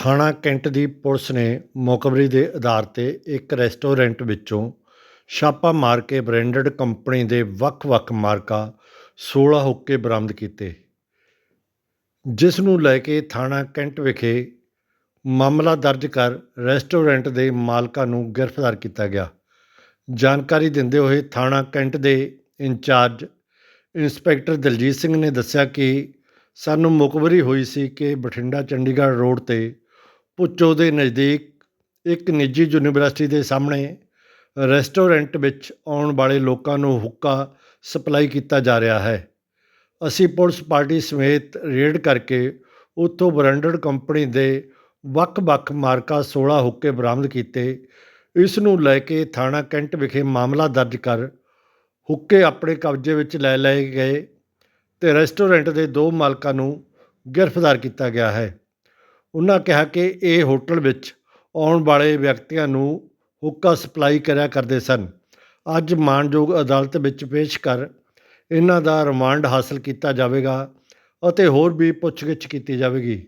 ਥਾਣਾ ਕੈਂਟ ਦੀ ਪੁਲਿਸ ਨੇ ਮੁਖਬਰੀ ਦੇ ਆਧਾਰ ਤੇ ਇੱਕ ਰੈਸਟੋਰੈਂਟ ਵਿੱਚੋਂ ਛਾਪਾ ਮਾਰ ਕੇ ਬ੍ਰਾਂਡਡ ਕੰਪਨੀ ਦੇ ਵੱਖ-ਵੱਖ ਮਾਰਕਾ 16 ਹੁੱਕੇ ਬਰਾਮਦ ਕੀਤੇ। ਜਿਸ ਨੂੰ ਲੈ ਕੇ ਥਾਣਾ ਕੈਂਟ ਵਿਖੇ ਮਾਮਲਾ ਦਰਜ ਕਰ ਰੈਸਟੋਰੈਂਟ ਦੇ ਮਾਲਕਾਂ ਨੂੰ ਗ੍ਰਿਫਤਾਰ ਕੀਤਾ ਗਿਆ। ਜਾਣਕਾਰੀ ਦਿੰਦੇ ਹੋਏ ਥਾਣਾ ਕੈਂਟ ਦੇ ਇੰਚਾਰਜ ਇੰਸਪੈਕਟਰ ਦਲਜੀਤ ਸਿੰਘ ਨੇ ਦੱਸਿਆ ਕਿ ਸਾਨੂੰ ਮੁਖਬਰੀ ਹੋਈ ਸੀ ਕਿ ਬਠਿੰਡਾ ਚੰਡੀਗੜ੍ਹ ਰੋਡ ਤੇ ਭੁੱਚੋ ਦੇ ਨਜ਼ਦੀਕ ਇੱਕ ਨਿੱਜੀ ਯੂਨੀਵਰਸਿਟੀ ਦੇ ਸਾਹਮਣੇ ਰੈਸਟੋਰੈਂਟ ਵਿੱਚ ਆਉਣ ਵਾਲੇ ਲੋਕਾਂ ਨੂੰ ਹੁੱਕਾ ਸਪਲਾਈ ਕੀਤਾ ਜਾ ਰਿਹਾ ਹੈ। ਅਸੀਂ ਪੁਲਿਸ ਪਾਰਟੀ ਸਮੇਤ ਰੇਡ ਕਰਕੇ ਉੱਥੋਂ ਬ੍ਰਾਂਡਡ ਕੰਪਨੀ ਦੇ ਵੱਖ-ਵੱਖ ਮਾਰਕਾ 16 ਹੁੱਕੇ ਬਰਾਮਦ ਕੀਤੇ। ਇਸ ਨੂੰ ਲੈ ਕੇ ਥਾਣਾ ਕੈਂਟ ਵਿਖੇ ਮਾਮਲਾ ਦਰਜ ਕਰ ਹੁੱਕੇ ਆਪਣੇ ਕਬਜ਼ੇ ਵਿੱਚ ਲੈ ਲਏ ਗਏ ਤੇ ਰੈਸਟੋਰੈਂਟ ਦੇ ਦੋ ਮਾਲਕਾਂ ਨੂੰ ਗ੍ਰਿਫਤਾਰ ਕੀਤਾ ਗਿਆ ਹੈ। ਉਹਨਾਂ ਕਿਹਾ ਕਿ ਇਹ ਹੋਟਲ ਵਿੱਚ ਆਉਣ ਵਾਲੇ ਵਿਅਕਤੀਆਂ ਨੂੰ ਹੁੱਕਾ ਸਪਲਾਈ ਕਰਿਆ ਕਰਦੇ ਸਨ। ਅੱਜ ਮਾਣਯੋਗ ਅਦਾਲਤ ਵਿੱਚ ਪੇਸ਼ ਕਰ ਇਹਨਾਂ ਦਾ ਰਿਮਾਂਡ ਹਾਸਲ ਕੀਤਾ ਜਾਵੇਗਾ ਅਤੇ ਹੋਰ ਵੀ ਪੁੱਛਗਿੱਛ ਕੀਤੀ ਜਾਵੇਗੀ।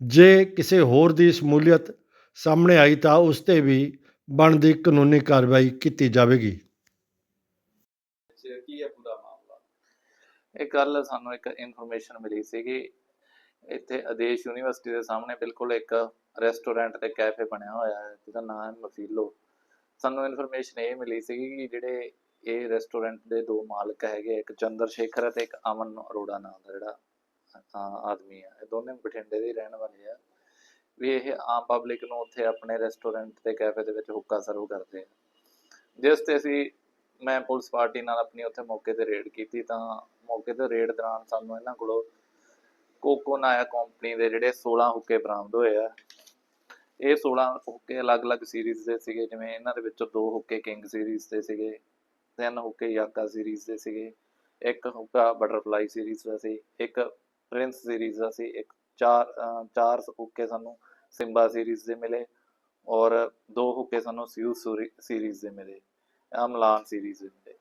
ਜੇ ਕਿਸੇ ਹੋਰ ਦੀ ਸ਼ਮੂਲੀਅਤ ਸਾਹਮਣੇ ਆਈ ਤਾਂ ਉਸ ਤੇ ਵੀ ਬਣਦੀ ਕਾਨੂੰਨੀ ਕਾਰਵਾਈ ਕੀਤੀ ਜਾਵੇਗੀ। ਵਿੱਚ ਕੀ ਹੈ ਪੂਰਾ ਮਾਮਲਾ ਇਹ ਕੱਲ ਸਾਨੂੰ ਇੱਕ ਇਨਫੋਰਮੇਸ਼ਨ ਮਿਲੀ ਸੀਗੀ। ਇੱਥੇ ਆਦੇਸ਼ ਯੂਨੀਵਰਸਿਟੀ ਦੇ ਸਾਹਮਣੇ ਬਿਲਕੁਲ ਇੱਕ ਰੈਸਟੋਰੈਂਟ ਤੇ ਕੈਫੇ ਬਣਿਆ ਹੋਇਆ ਹੈ, ਜਿਹਦਾ ਨਾਮ ਹੈ ਮਫੀਲੋ। ਸਾਨੂੰ ਇਨਫੋਰਮੇਸ਼ਨ ਇਹ ਮਿਲੀ ਸੀਗੀ ਕਿ ਜਿਹੜੇ ਇਹ ਰੈਸਟੋਰੈਂਟ ਦੇ ਦੋ ਮਾਲਕ ਹੈਗੇ, ਇੱਕ ਚੰਦਰ ਸ਼ੇਖਰ ਅਤੇ ਇੱਕ ਅਮਨ ਅਰੋੜਾ ਨਾਮ ਦਾ ਜਿਹੜਾ ਆਦਮੀ ਆ। ਇਹ ਦੋਨੇ ਬਠਿੰਡੇ ਦੇ ਰਹਿਣ ਵਾਲੇ ਆ। ਵੀ ਇਹ ਆਮ ਪਬਲਿਕ ਨੂੰ ਉੱਥੇ ਆਪਣੇ ਰੈਸਟੋਰੈਂਟ ਤੇ ਕੈਫੇ ਦੇ ਵਿੱਚ ਹੁੱਕਾ ਸਰਵ ਕਰਦੇ ਆ। ਜਿਸ ਤੇ ਅਸੀਂ, ਮੈਂ ਪੁਲਿਸ ਪਾਰਟੀ ਨਾਲ ਆਪਣੀ ਉੱਥੇ ਮੌਕੇ ਤੇ ਰੇਡ ਕੀਤੀ ਤਾਂ ਮੌਕੇ ਤੇ ਰੇਡ ਦੌਰਾਨ ਸਾਨੂੰ ਇਹਨਾਂ ਕੋਲੋਂ ਕੋਕੋ ਕੰਪਨੀ ਦੇ ਜਿਹੜੇ 16 ਹੁੱਕੇ ਬਰਾਮਦ ਹੋਏ ਆ। ਇਹ 16 ਹੁੱਕੇ ਅਲੱਗ-ਅਲੱਗ ਸੀਰੀਜ਼ ਦੇ ਸੀਗੇ, ਜਿਵੇਂ ਇਹਨਾਂ ਦੇ ਵਿੱਚੋਂ ਦੋ ਹੁੱਕੇ ਕਿੰਗ ਸੀਰੀਜ਼ ਦੇ ਸੀਗੇ, ਤਿੰਨ ਹੁੱਕੇ ਯਾਕਾ ਸੀਰੀਜ਼ ਦੇ ਸੀਗੇ, ਇੱਕ ਹੁੱਕਾ ਬਟਰਫਲਾਈ ਸੀਰੀਜ਼ ਦਾ ਸੀ, ਇੱਕ ਪ੍ਰਿੰਸ ਸੀਰੀਜ਼ ਦਾ ਸੀ, ਇੱਕ ਚਾਰ ਚਾਰ ਹੁੱਕੇ ਸਾਨੂੰ ਸਿੰਬਾ ਸੀਰੀਜ਼ ਦੇ ਮਿਲੇ ਔਰ ਦੋ ਹੁੱਕੇ ਸਾਨੂੰ ਸਿਊ ਸੀਰੀਜ਼ ਦੇ ਮਿਲੇ, ਅਮਲਾਨ ਸੀਰੀਜ਼ ਦੇ ਮਿਲੇ।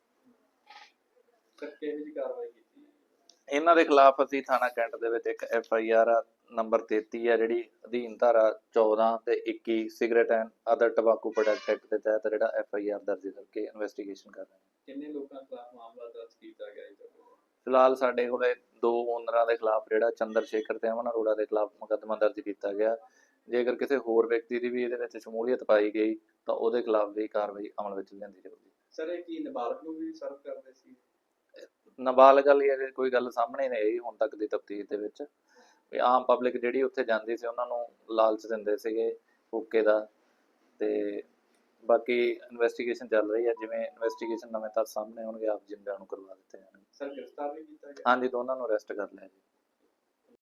ਸਰ, ਕਿਹੋ ਕਾਰਵਾਈ ਇਹਨਾਂ ਦੇ ਖਿਲਾਫ ਅਸੀਂ ਥਾਣਾ ਕੈਂਟ ਦੇ ਵਿੱਚ ਇੱਕ ਐਫ ਆਈ ਆਰ ਨੰਬਰ 33 ਹੈ ਜਿਹੜੀ ਅਧੀਨ ਧਾਰਾ 14 ਤੇ 21 cigarette and other tobacco product act ਦੇ ਤਹਿਤ ਜਿਹੜਾ ਐਫ ਆਈ ਆਰ ਦਰਜ ਕਰਕੇ ਇਨਵੈਸਟੀਗੇਸ਼ਨ ਕਰ ਰਹੇ ਹਾਂ। ਕਿੰਨੇ ਲੋਕਾਂ ਖਿਲਾਫ ਮਾਮਲਾ ਦਰਜ ਕੀਤਾ ਗਿਆ ਹੈ ਫਿਲਹਾਲ ਸਾਡੇ ਕੋਲੇ ਦੋ ਓਨਰਾਂ ਦੇ ਖਿਲਾਫ ਜਿਹੜਾ ਚੰਦਰ ਸ਼ੇਖਰ ਤੇ ਅਮਨ ਅਰੋੜਾ ਦੇ ਖਿਲਾਫ ਮੁਕੱਦਮਾ ਦਰਜ ਕੀਤਾ ਗਿਆ। ਜੇਕਰ ਕਿਸੇ ਹੋਰ ਵਿਅਕਤੀ ਦੀ ਵੀ ਇਹਦੇ ਵਿੱਚ ਸ਼ਮੂਲੀਅਤ ਪਾਈ ਗਈ ਤਾਂ ਉਹਦੇ ਖਿਲਾਫ ਵੀ ਕਾਰਵਾਈ ਅਮਲ ਵਿੱਚ ਲਿਆਂਦੀ ਜਾਊਗੀ। ਸਰ ਇਹ ਕੀ ਨਾਬਾਲਗ ਨੂੰ ਵੀ ਸਰਵ ਕਰਦੇ ਸੀ? ਨਾਬਾਲਗ ਵਾਲੀ ਅਜੇ ਕੋਈ ਗੱਲ ਸਾਹਮਣੇ ਨਹੀਂ ਆਈ ਹੁਣ ਤੱਕ ਦੀ ਤਫਤੀਸ਼ ਦੇ ਵਿੱਚ ਵੀ ਆਮ ਪਬਲਿਕ ਜਿਹੜੀ ਉੱਥੇ ਜਾਂਦੀ ਸੀ ਉਹਨਾਂ ਨੂੰ ਲਾਲਚ ਦਿੰਦੇ ਸੀਗੇ ਹੁੱਕੇ ਦਾ ਤੇ ਬਾਕੀ ਇਨਵੈਸਟੀਗੇਸ਼ਨ ਚੱਲ ਰਹੀ ਹੈ ਜਿਵੇਂ ਇਨਵੈਸਟੀਗੇਸ਼ਨ ਨਵੇਂ ਤੱਥ ਸਾਹਮਣੇ ਆਉਣਗੇ ਆਪ ਜਿੰਦਿਆਂ ਨੂੰ ਕਰਵਾ ਦਿੱਤੇ ਜਾਣਗੇ। ਸਰ ਗ੍ਰਿਫਤਾਰ ਵੀ ਕੀਤਾ ਗਿਆ? ਹਾਂਜੀ ਦੋਨਾਂ ਨੂੰ ਅਰੈਸਟ ਕਰ ਲਿਆ ਜੀ।